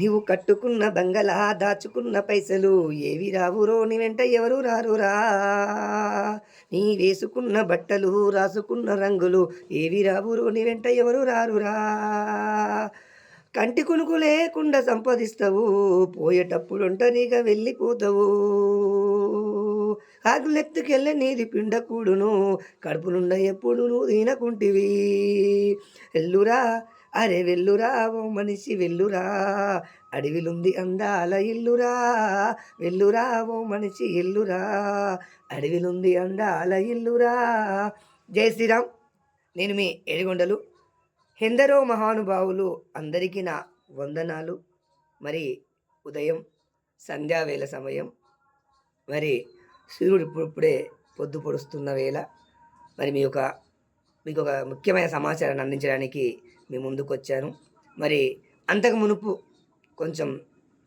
నీవు కట్టుకున్న బంగళా దాచుకున్న పైసలు ఏవి రావురో నీ వెంట ఎవరు రారురా? నీ వేసుకున్న బట్టలు రాసుకున్న రంగులు ఏవి రావురో నీ వెంట ఎవరు రారురా? కంటి కొనుకు లేకుండా సంపాదిస్తావు పోయేటప్పుడు ఒంటరిగా వెళ్ళిపోతావు ఆకులెత్తుకెళ్ళే నీది పిండకూడును కడుపు నుండ ఎప్పుడు నువ్వు తినకుంటివి. ఎల్లురా అరే వెల్లురా ఓ మనిషి వెల్లురా అడవిలుంది అందాల ఇల్లురా. వెల్లురా ఓ మనిషి ఇల్లురా అడవిలుంది అందాల ఇల్లురా. జై శ్రీరామ్. నేను మీ ఎడిగొండలు ఎందరో మహానుభావులు అందరికీ నా వందనాలు. మరి ఉదయం సంధ్యావేళ సమయం. మరి సూర్యుడు ఇప్పుడిప్పుడే పొద్దు పొడుస్తున్న వేళ. మరి మీ యొక్క మీకు ఒక ముఖ్యమైన సమాచారాన్ని అందించడానికి మీ ముందుకు వచ్చాను మరి అంతకు మునుపు కొంచెం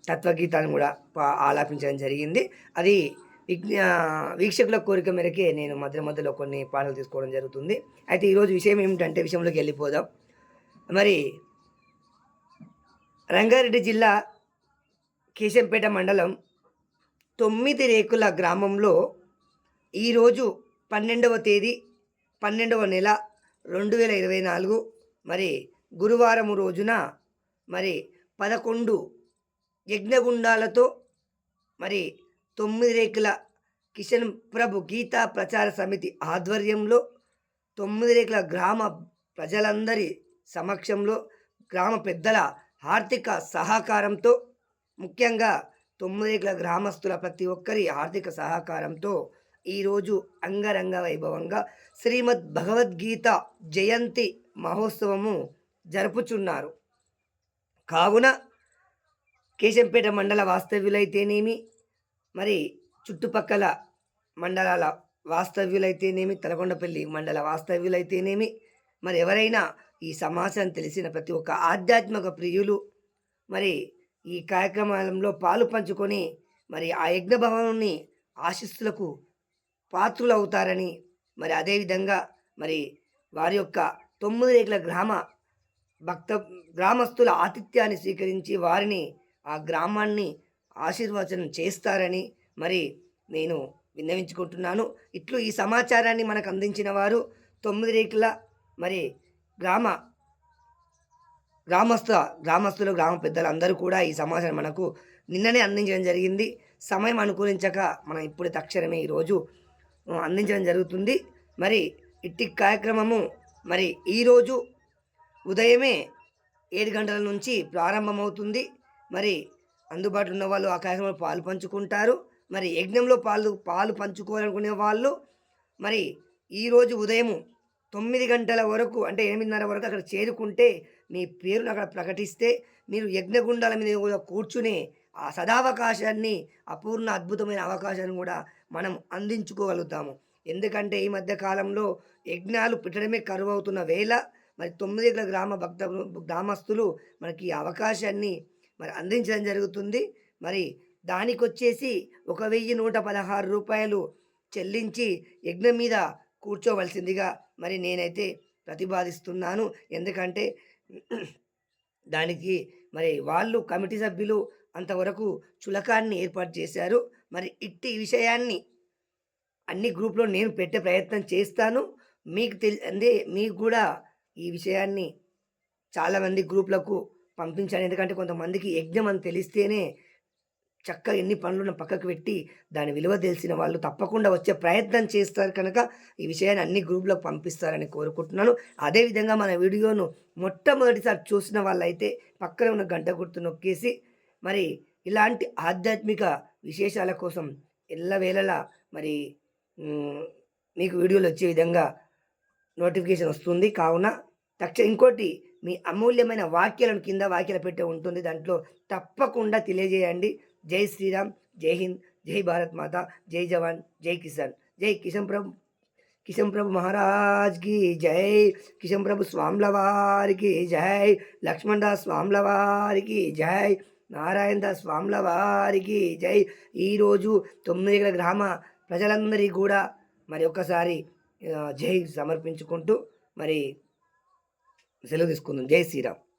తత్వగీతాన్ని కూడా పా- ఆలాపించడం జరిగింది. అది విజ్ఞా వీక్షకుల కోరిక మేరకే నేను మధ్య మధ్యలో కొన్ని పాటలు తీసుకోవడం జరుగుతుంది. అయితే ఈరోజు విషయం ఏమిటంటే విషయంలోకి వెళ్ళిపోదాం. మరి రంగారెడ్డి జిల్లా కేశంపేట మండలం తొమ్మిది రేకుల గ్రామంలో ఈరోజు పన్నెండవ తేదీ పన్నెండవ నెల రెండు వేల ఇరవై నాలుగు మరి గురువారం రోజున మరి పదకొండు యజ్ఞగుండాలతో మరి తొమ్మిది రేకుల కిషన్ ప్రభు గీతా ప్రచార సమితి ఆధ్వర్యంలో తొమ్మిది రేకుల గ్రామ ప్రజలందరి సమక్షంలో గ్రామ పెద్దల ఆర్థిక సహకారంతో ముఖ్యంగా తొమ్మిది రేకుల గ్రామస్తుల ప్రతి ఒక్కరి ఆర్థిక సహకారంతో ఈరోజు అంగరంగ వైభవంగా శ్రీమద్ భగవద్గీత జయంతి మహోత్సవము జరుపుచున్నారు. కావున కేశంపేట మండల వాస్తవ్యులైతేనేమి మరి చుట్టుపక్కల మండలాల వాస్తవ్యులైతేనేమి తలకొండపల్లి మండల వాస్తవ్యులైతేనేమి మరి ఎవరైనా ఈ సమాచారం తెలిసిన ప్రతి ఒక్క ఆధ్యాత్మిక ప్రియులు మరి ఈ కార్యక్రమంలో పాలు పంచుకొని మరి ఆ యజ్ఞభవనాన్ని ఆశిస్తులకు పాత్రులు అవుతారని మరి అదేవిధంగా మరి వారి యొక్క తొమ్మిది రేకుల గ్రామ భక్త గ్రామస్తుల ఆతిథ్యాన్ని స్వీకరించి వారిని ఆ గ్రామాన్ని ఆశీర్వచనం చేస్తారని మరి నేను విన్నవించుకుంటున్నాను. ఇట్లు ఈ సమాచారాన్ని మనకు అందించిన వారు తొమ్మిది రేకుల మరి గ్రామ గ్రామస్థ గ్రామస్తులు గ్రామ పెద్దలు అందరూ కూడా ఈ సమాచారం మనకు నిన్ననే అందించడం జరిగింది. సమయం అనుకూలించక మనం ఇప్పుడు తక్షణమే ఈరోజు అందించడం జరుగుతుంది. మరి ఇట్టి కార్యక్రమము మరి ఈరోజు ఉదయమే ఏడు గంటల నుంచి ప్రారంభమవుతుంది. మరి అందుబాటులో ఉన్న వాళ్ళు ఆ కార్యక్రమంలో పాలు పంచుకుంటారు. మరి యజ్ఞంలో పాలు పాలు పంచుకోవాలనుకునే వాళ్ళు మరి ఈరోజు ఉదయము తొమ్మిది గంటల వరకు అంటే ఎనిమిదిన్నర వరకు అక్కడ చేరుకుంటే మీ పేరును అక్కడ ప్రకటిస్తే మీరు యజ్ఞగుండాల మీద కూడా కూర్చుని ఆ సదావకాశాన్ని అపూర్ణ అద్భుతమైన అవకాశాన్ని కూడా మనం అందించుకోగలుగుతాము. ఎందుకంటే ఈ మధ్య కాలంలో యజ్ఞాలు పెట్టడమే కరువు అవుతున్న వేళ మరి తొమ్మిది ఎకర గ్రామ భక్త గ్రామస్తులు మనకి ఈ అవకాశాన్ని మరి అందించడం జరుగుతుంది. మరి దానికి వచ్చేసి ఒక వెయ్యి నూట పదహారు రూపాయలు చెల్లించి యజ్ఞం మీద కూర్చోవలసిందిగా మరి నేనైతే ప్రతిపాదిస్తున్నాను. ఎందుకంటే దానికి మరి వాళ్ళు కమిటీ సభ్యులు అంతవరకు చులకాన్ని ఏర్పాటు చేశారు. మరి ఇట్టి విషయాన్ని అన్ని గ్రూప్లో నేను పెట్టే ప్రయత్నం చేస్తాను. మీకు తెలి అంటే మీకు కూడా ఈ విషయాన్ని చాలామంది గ్రూప్లకు పంపించాను. ఎందుకంటే కొంతమందికి యజ్ఞం అని తెలిస్తేనే చక్కగా ఎన్ని పనులను పక్కకు పెట్టి దాని విలువ తెలిసిన వాళ్ళు తప్పకుండా వచ్చే ప్రయత్నం చేస్తారు కనుక ఈ విషయాన్ని అన్ని గ్రూపులకు పంపిస్తారని కోరుకుంటున్నాను. అదేవిధంగా మన వీడియోను మొట్టమొదటిసారి చూసిన వాళ్ళైతే పక్కన ఉన్న గంట గుర్తు నొక్కేసి మరి ఇలాంటి ఆధ్యాత్మిక విశేషాల కోసం ఎల్లవేళలా మరి మీకు వీడియోలు వచ్చే విధంగా నోటిఫికేషన్ వస్తుంది. కావున తక్షణ ఇంకోటి మీ అమూల్యమైన వాక్యాలను కింద వాక్యాల పెట్టే ఉంటుంది. దాంట్లో తప్పకుండా తెలియజేయండి. జై శ్రీరామ్ జై హింద్ జై భారత్ మాత జై జవాన్ జై కిసాన్. జై కిషన్ ప్రభు కిషన్ ప్రభు మహారాజ్కి జై. కిషన్ ప్రభు స్వాముల వారికి జై. లక్ష్మణ్ స్వాముల వారికి జై. నారాయణ దాస్ స్వాముల వారికి జై ఈరోజు తొమ్మిది గల గ్రామ ప్రజలందరికీ కూడా మరి ఒక్కసారి జై సమర్పించుకుంటూ మరి సెలవు తీసుకుందాం. జై శ్రీరామ్.